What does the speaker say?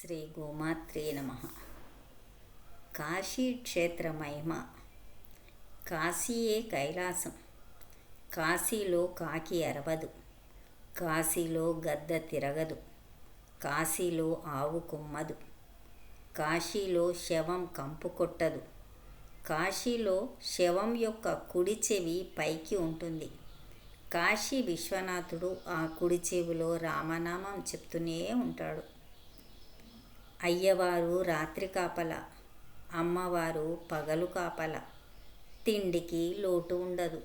శ్రీ గోమాత్రే నమ. కాశీ క్షేత్ర మహిమ కాశీయే కైలాసం. కాశీలో కాకి అరవదు. కాశీలో గద్ద తిరగదు. కాశీలో ఆవు కుమ్మదు. కాశీలో శవం కంపు కొట్టదు. కాశీలో శవం యొక్క కుడి చెవి పైకి ఉంటుంది. కాశీ విశ్వనాథుడు ఆ కుడి చెవిలో రామనామం చెప్తూనే ఉంటాడు. అయ్యవారు రాత్రి కాపల అమ్మవారు పగలు కాపల. తిండికి లోటు ఉండదు.